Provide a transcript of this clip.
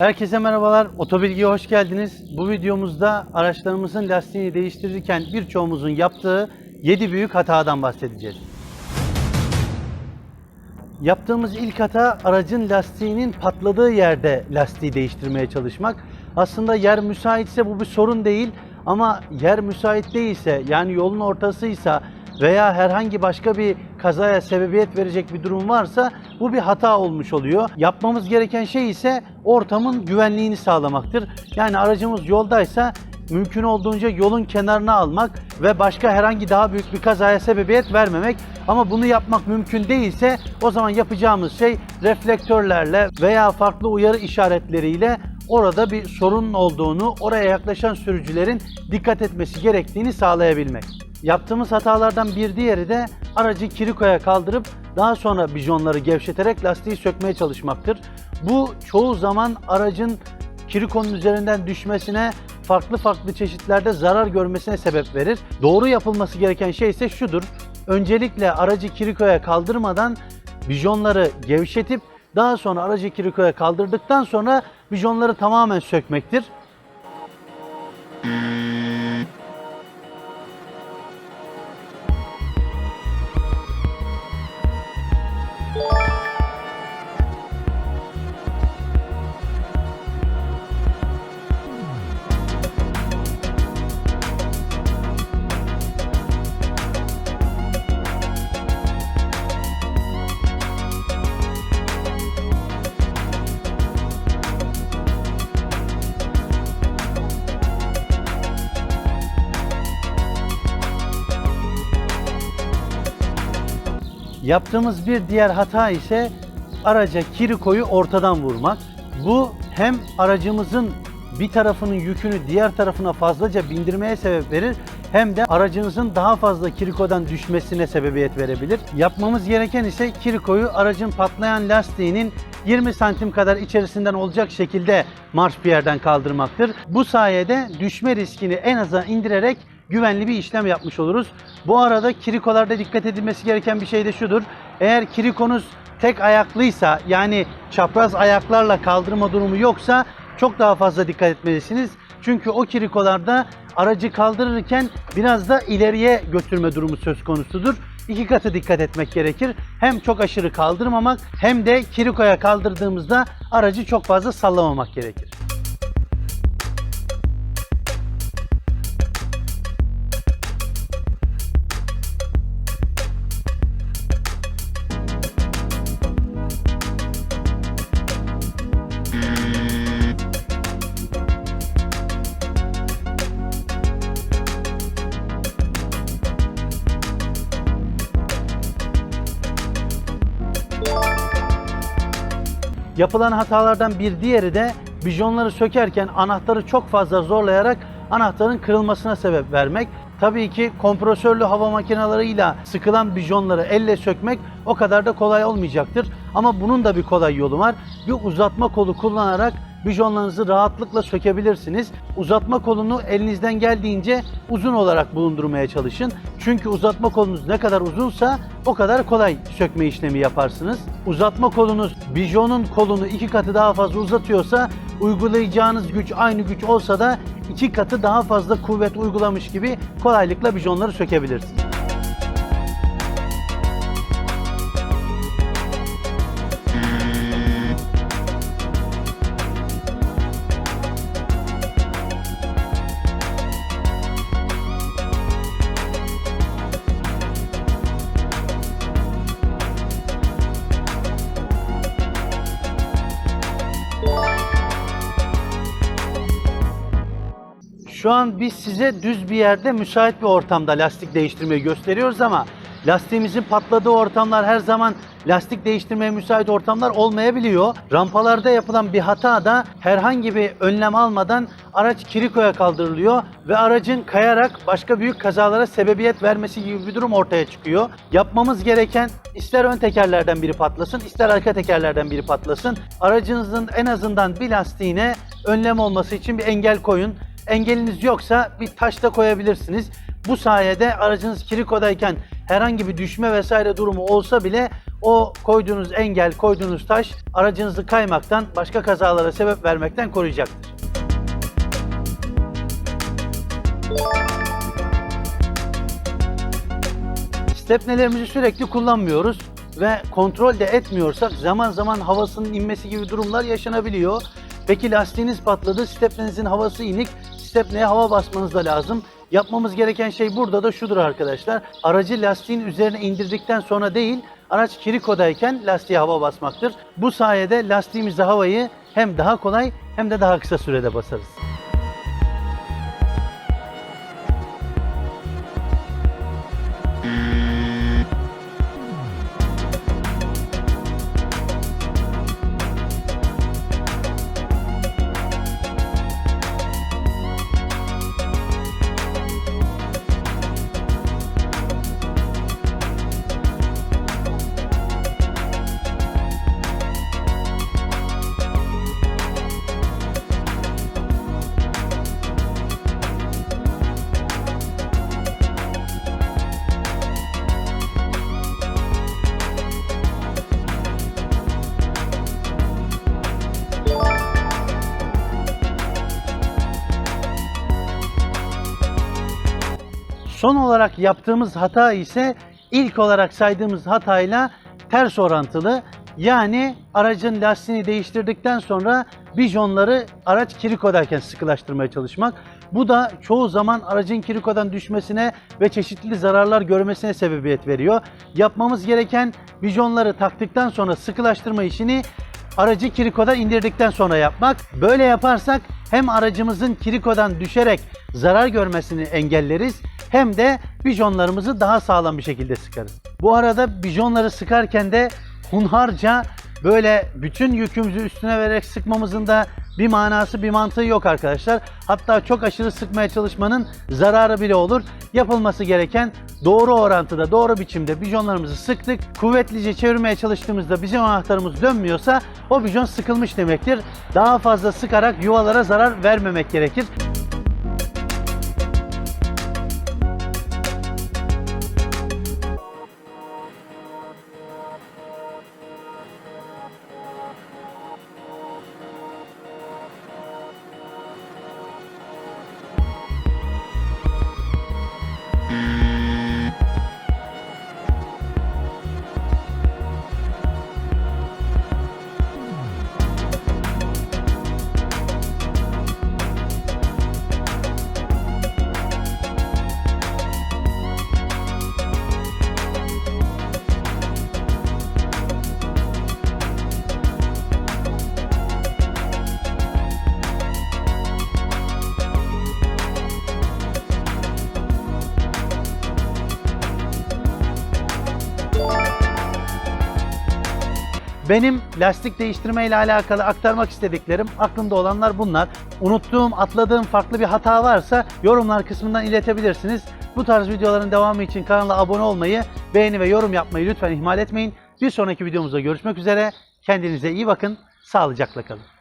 Herkese merhabalar. Otobilgi'ye hoş geldiniz. Bu videomuzda araçlarımızın lastiğini değiştirirken birçoğumuzun yaptığı 7 büyük hatadan bahsedeceğiz. Yaptığımız ilk hata aracın lastiğinin patladığı yerde lastiği değiştirmeye çalışmak. Aslında yer müsaitse bu bir sorun değil ama yer müsait değilse yani yolun ortasıysa veya herhangi başka bir kazaya sebebiyet verecek bir durum varsa bu bir hata olmuş oluyor. Yapmamız gereken şey ise ortamın güvenliğini sağlamaktır. Yani aracımız yoldaysa mümkün olduğunca yolun kenarına almak ve başka herhangi daha büyük bir kazaya sebebiyet vermemek. Ama bunu yapmak mümkün değilse o zaman yapacağımız şey reflektörlerle veya farklı uyarı işaretleriyle orada bir sorun olduğunu, oraya yaklaşan sürücülerin dikkat etmesi gerektiğini sağlayabilmek. Yaptığımız hatalardan bir diğeri de aracı kirikoya kaldırıp daha sonra bijonları gevşeterek lastiği sökmeye çalışmaktır. Bu çoğu zaman aracın kirikonun üzerinden düşmesine, farklı farklı çeşitlerde zarar görmesine sebep verir. Doğru yapılması gereken şey ise şudur. Öncelikle aracı kirikoya kaldırmadan bijonları gevşetip daha sonra aracı kirikoya kaldırdıktan sonra bijonları tamamen sökmektir. Yaptığımız bir diğer hata ise araca kirikoyu ortadan vurmak. Bu hem aracımızın bir tarafının yükünü diğer tarafına fazlaca bindirmeye sebep verir hem de aracınızın daha fazla kirikodan düşmesine sebebiyet verebilir. Yapmamız gereken ise kirikoyu aracın patlayan lastiğinin 20 santim kadar içerisinden olacak şekilde marş bir yerden kaldırmaktır. Bu sayede düşme riskini en aza indirerek güvenli bir işlem yapmış oluruz. Bu arada kirikolarda dikkat edilmesi gereken bir şey de şudur. Eğer kirikonuz tek ayaklıysa yani çapraz ayaklarla kaldırma durumu yoksa çok daha fazla dikkat etmelisiniz. Çünkü o kirikolarda aracı kaldırırken biraz da ileriye götürme durumu söz konusudur. İki katı dikkat etmek gerekir. Hem çok aşırı kaldırmamak hem de kirikoya kaldırdığımızda aracı çok fazla sallamamak gerekir. Yapılan hatalardan bir diğeri de bijonları sökerken anahtarı çok fazla zorlayarak anahtarın kırılmasına sebep vermek. Tabii ki kompresörlü hava makineleriyle sıkılan bijonları elle sökmek o kadar da kolay olmayacaktır. Ama bunun da bir kolay yolu var. Bir uzatma kolu kullanarak bijonlarınızı rahatlıkla sökebilirsiniz. Uzatma kolunu elinizden geldiğince uzun olarak bulundurmaya çalışın. Çünkü uzatma kolunuz ne kadar uzunsa o kadar kolay sökme işlemi yaparsınız. Uzatma kolunuz bijonun kolunu iki katı daha fazla uzatıyorsa uygulayacağınız güç aynı güç olsa da iki katı daha fazla kuvvet uygulamış gibi kolaylıkla bijonları sökebilirsiniz. Şu an biz size düz bir yerde müsait bir ortamda lastik değiştirmeyi gösteriyoruz ama lastiğimizin patladığı ortamlar her zaman lastik değiştirmeye müsait ortamlar olmayabiliyor. Rampalarda yapılan bir hata da herhangi bir önlem almadan araç kirikoya kaldırılıyor ve aracın kayarak başka büyük kazalara sebebiyet vermesi gibi bir durum ortaya çıkıyor. Yapmamız gereken ister ön tekerlerden biri patlasın, ister arka tekerlerden biri patlasın. Aracınızın en azından bir lastiğine önlem olması için bir engel koyun. Engeliniz yoksa bir taş da koyabilirsiniz. Bu sayede aracınız kirikodayken herhangi bir düşme vesaire durumu olsa bile o koyduğunuz engel, koyduğunuz taş aracınızı kaymaktan, başka kazalara sebep vermekten koruyacaktır. Stepnelerimizi sürekli kullanmıyoruz ve kontrol de etmiyorsak zaman zaman havasının inmesi gibi durumlar yaşanabiliyor. Peki lastiğiniz patladı, stepnenizin havası inik, stepneye hava basmanız da lazım. Yapmamız gereken şey burada da şudur arkadaşlar. Aracı lastiğin üzerine indirdikten sonra değil, araç kirikodayken lastiğe hava basmaktır. Bu sayede lastiğimize havayı hem daha kolay hem de daha kısa sürede basarız. Son olarak yaptığımız hata ise ilk olarak saydığımız hatayla ters orantılı. Yani aracın lastiğini değiştirdikten sonra bijonları araç kirikodayken sıkılaştırmaya çalışmak. Bu da çoğu zaman aracın kirikodan düşmesine ve çeşitli zararlar görmesine sebebiyet veriyor. Yapmamız gereken bijonları taktıktan sonra sıkılaştırma işini aracı kirikodan indirdikten sonra yapmak. Böyle yaparsak hem aracımızın kirikodan düşerek zarar görmesini engelleriz hem de bijonlarımızı daha sağlam bir şekilde sıkarız. Bu arada bijonları sıkarken de hunharca böyle bütün yükümüzü üstüne vererek sıkmamızın da bir manası bir mantığı yok arkadaşlar. Hatta çok aşırı sıkmaya çalışmanın zararı bile olur. Yapılması gereken doğru orantıda, doğru biçimde bijonlarımızı sıktık. Kuvvetlice çevirmeye çalıştığımızda bizim anahtarımız dönmüyorsa o bijon sıkılmış demektir. Daha fazla sıkarak yuvalara zarar vermemek gerekir. Benim lastik değiştirme ile alakalı aktarmak istediklerim aklımda olanlar bunlar. Unuttuğum, atladığım farklı bir hata varsa yorumlar kısmından iletebilirsiniz. Bu tarz videoların devamı için kanala abone olmayı, beğeni ve yorum yapmayı lütfen ihmal etmeyin. Bir sonraki videomuzda görüşmek üzere. Kendinize iyi bakın. Sağlıcakla kalın.